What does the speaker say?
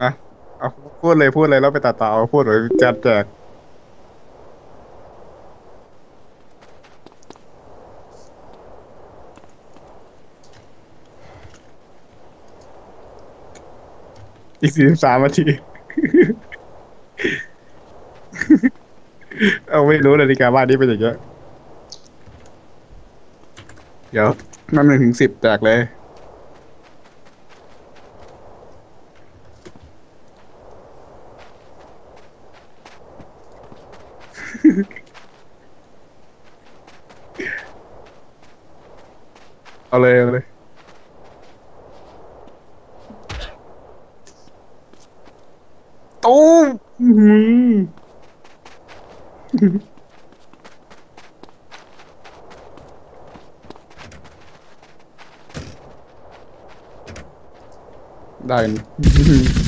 อะเอาพูดเลยพูดเลยแล้วไปตัดต่อเอาพูดเลยแจกแจกอีกสี่สิบสามนาที เอาไม่รู้นาฬิกาบ้านนี้เป็นอย่างเงี้ยเดี๋ยวนับหนึ่งถึงสิบแจกเลย Ale, ale. Tôm! Nein.